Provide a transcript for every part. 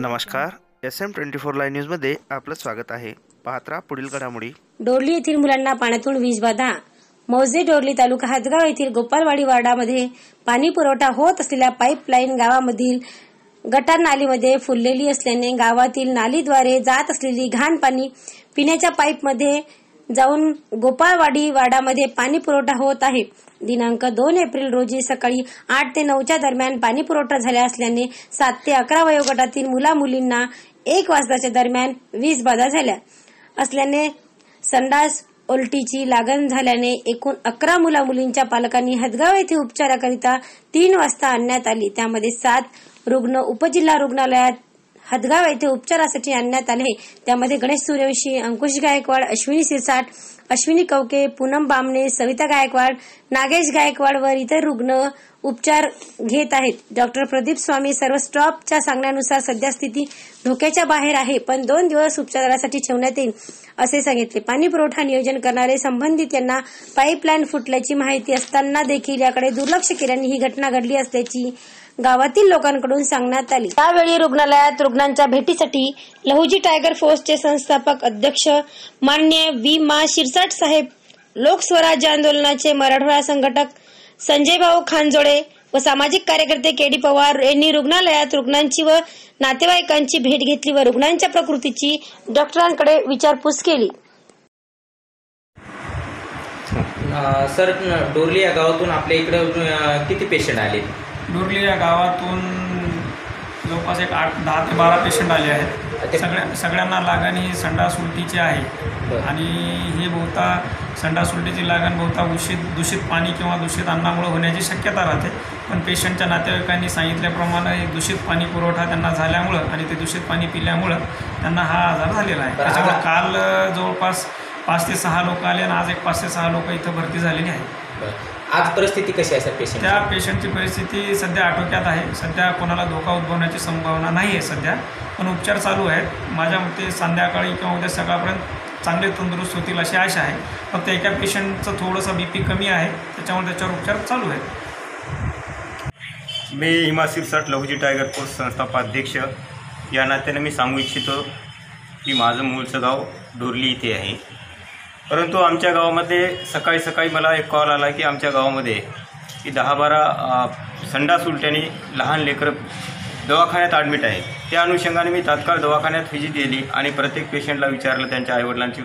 नमस्कार. S M twenty four live न्यूजमध्ये आपलं स्वागत आहे. पाहत पुढील घडामोडी. डोरली येथील मुलांना पाण्यातून वीजबाधा मौजे डोरली तालुका हातगाव येथील गोपालवाडी वार्डामध्ये पाणी पुरवठा होत असलेल्या पाईपलाईन गावामधील गटार नालीमध्ये फुललेली असल्याने गावातील नालीद्वारे जात असलेली घाण पाणी पिण्याच्या पाईपमध्ये जाऊन गोपाळवाडी वाडामध्ये पाणी पुरवठा होत आहे. दिनांक दोन एप्रिल रोजी सकाळी आठ ते नऊच्या दरम्यान पाणी पुरवठा झाला असल्याने सात ते अकरा वयोगटातील मुला मुलींना एक वाजताच्या दरम्यान वीज बाधा झाल्या. असल्याने संडास उलटीची लागण झाल्याने एकूण अकरा मुला मुलींच्या पालकांनी हदगाव येथे उपचाराकरिता तीन वाजता आणण्यात आली. त्यामध्ये सात रुग्ण उपजिल्हा रुग्णालयात हदगाव येथे उपचारासाठी आणण्यात आले. त्यामध्ये गणेश सूर्यवंशी अंकुश गायकवाड अश्विनी सिरसाट अश्विनी कवके पूनम बामणे सविता गायकवाड नागेश गायकवाड व इतर रुग्ण उपचार घेत आहेत. डॉक्टर प्रदीप स्वामी सर्व स्टॉपच्या सांगण्यानुसार सध्या स्थिती धोक्याच्या बाहेर आहे पण दोन दिवस उपचारासाठी ठेवण्यात येईल असे सांगितले. पाणी पुरवठा नियोजन करणारे संबंधित यांना पाईपलाईन फुटल्याची माहिती असताना देखील याकडे दुर्लक्ष केल्याने ही घटना घडली असल्याची गावातील लोकांकडून सांगण्यात आली. त्यावेळी रुग्णालयात रुग्णांच्या भेटीसाठी लहुजी टायगर फोर्सचे संस्थापक अध्यक्ष मान्य व्ही मा शिरसा शिरसाट साहेब. लोकस्वराज्य आंदोलनाचे मराठवाडा संघटक संजय भाऊ खानजोडे व सामाजिक कार्यकर्ते के डी पवार यांनी रुग्णालयात रुग्णांची व नातेवाईकांची भेट घेतली व रुग्णांच्या प्रकृतीची डॉक्टरांकडे विचारपूस केली. सर डोरली या गावातून आपल्या इकडं किती पेशंट आले? डोरली या गावातून जवळपास एक आठ दहा ते बारा पेशंट आले आहेत. सगळ्या सगळ्यांना लागण ही संडास उलटीची आहे. आणि हे बहुता संडास उलटीची लागण बहुता दूषित दूषित पाणी किंवा दूषित अन्नामुळे होण्याची शक्यता राहते. पण पेशंटच्या नातेवाईकांनी सांगितल्याप्रमाणे हे दूषित पाणी पुरवठा त्यांना झाल्यामुळं आणि ते दूषित पाणी पिल्यामुळं त्यांना हा आजार झालेला आहे. त्याच्यामुळे काल जवळपास पाच ते सहा लोक आले आणि आज एक पाच ते सहा लोक इथं भरती झालेली आहेत. आज परिस्थिती कशी आहे सर पेशंट त्या पेशंटची परिस्थिती सध्या आटोक्यात आहे. सध्या कोणाला धोका उद्भवण्याची संभावना नाही आहे सध्या पण उपचार चालू आहेत. माझ्या मते संध्याकाळी किंवा उद्या सकाळपर्यंत चांगले तंदुरुस्त होतील अशी आशा आहे. फक्त एका पेशंटचं थोडंसं बी पी कमी आहे. त्याच्यामुळे त्याच्यावर उपचार चालू आहेत. मी हिमा सिरसाट लहुजी टायगर फोर्स संस्थापाध्यक्ष. या नात्याने मी सांगू इच्छितो की माझं मूळचं गाव डोरली इथे आहे. परंतु आमच्या गावामध्ये सकाळी सकाळी मला एक कॉल आला की आमच्या गावामध्ये की दहा बारा संडास उलट्याने लहान लेकरं दवाखान्यात ॲडमिट आहेत. त्या अनुषंगाने मी तात्काळ दवाखान्यात व्हिजिट दिली आणि प्रत्येक पेशंटला विचारलं त्यांच्या आईवडिलांची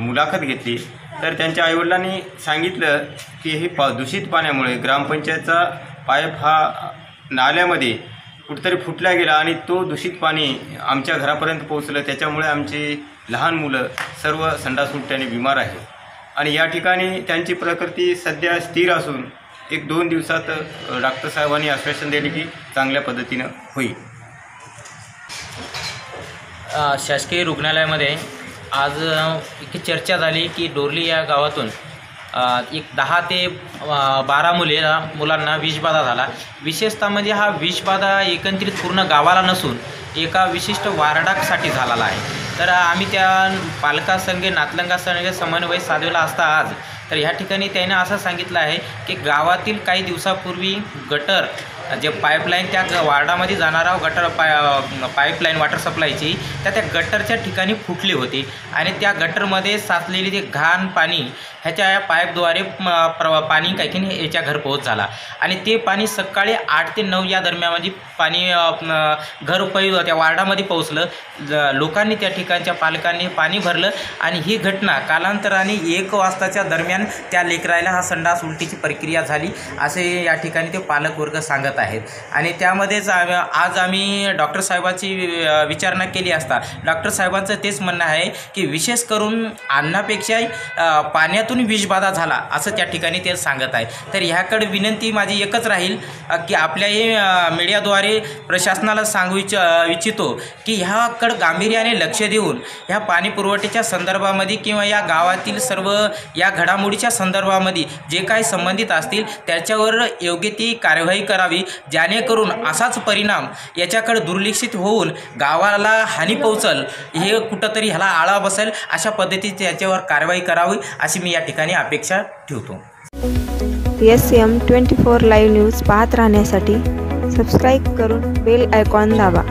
मुलाखत घेतली. तर त्यांच्या आईवडिलांनी सांगितलं की हे पा दूषित पाण्यामुळे ग्रामपंचायतचा पाईप हा नाल्यामध्ये कुठेतरी फुटला गेला आणि तो दूषित पाणी आमच्या घरापर्यंत पोहोचलं. त्याच्यामुळे आमची लहान मुलं सर्व संडास उलट्याने बिमार आहे आणि या ठिकाणी त्यांची प्रकृती सध्या स्थिर असून एक दोन दिवसात डॉक्टरसाहेबांनी डॉक्टर साहेबांनी आश्वासन दिले की चांगल्या पद्धतीनं होईल. शासकीय रुग्णालयामध्ये आज इतकी चर्चा झाली की डोरली या गावातून एक दहा ते बारा मुले मुलांना विषबाधा झाला. विशेषतः म्हणजे हा विषबाधा एकंदरीत पूर्ण गावाला नसून एका विशिष्ट वार्डासाठी झालेला आहे. तर आम्ही त्या पालकासंगे नातलंगासंगे समन्वय साधलेला असता आज. तर ह्या ठिकाणी त्यानं असं सांगितलं आहे की गावातील काही दिवसापूर्वी गटर जे पाईपलाईन त्या वार्डामध्ये जाणारा गटर पाय पाईपलाईन वॉटर सप्लायची त्या त्या गटरच्या ठिकाणी फुटली होती. आणि त्या गटरमध्ये साचलेली ते घाण पाणी ह्याच्या या पाईपद्वारे प्रवा प्र पाणी काही की नाही याच्या घर पोहोच झाला. आणि ते पाणी सकाळी आठ ते नऊ या दरम्यान म्हणजे पाणी घर पै त्या वार्डामध्ये पोहोचलं. ज- लोकांनी त्या ठिकाणच्या पालकांनी पाणी भरलं. आणि ही घटना कालांतराने एक वाजताच्या दरम्यान त्या लेकरायला हा संडास उलटीची प्रक्रिया झाली. असे या ठिकाणी ते पालकवर्ग सांगत आहे आहेत. आणि त्यामध्येच आज आम्ही डॉक्टर साहेबांची विचारणा केली असता. डॉक्टर साहेबांचं तेच म्हणणं आहे की विशेष करून अन्नापेक्षा पाण्यातून विषबाधा झाला असं त्या ठिकाणी ते सांगत आहे. तर ह्याकडे विनंती माझी एकच राहील की आपल्याही मीडियाद्वारे प्रशासनाला सांगू इच्छ इच्छितो की ह्याकडं गांभीर्याने लक्ष देऊन ह्या पाणी पुरवठ्याच्या संदर्भामध्ये किंवा या गावातील सर्व या घडामोडीच्या संदर्भामध्ये जे काही संबंधित असतील त्याच्यावर योग्य ती कार्यवाही करावी. जेणेकरून असाच परिणाम याच्याकडे दुर्लक्षित होऊन गावाला हानी पोहोचल हे कुठंतरी ह्याला आळा बसेल अशा पद्धतीची याच्यावर कारवाई करावी अशी मी या ठिकाणी अपेक्षा ठेवतो. S M twenty four live news पाहत राहण्यासाठी सबस्क्राईब करून बेल आयकॉन दाबा.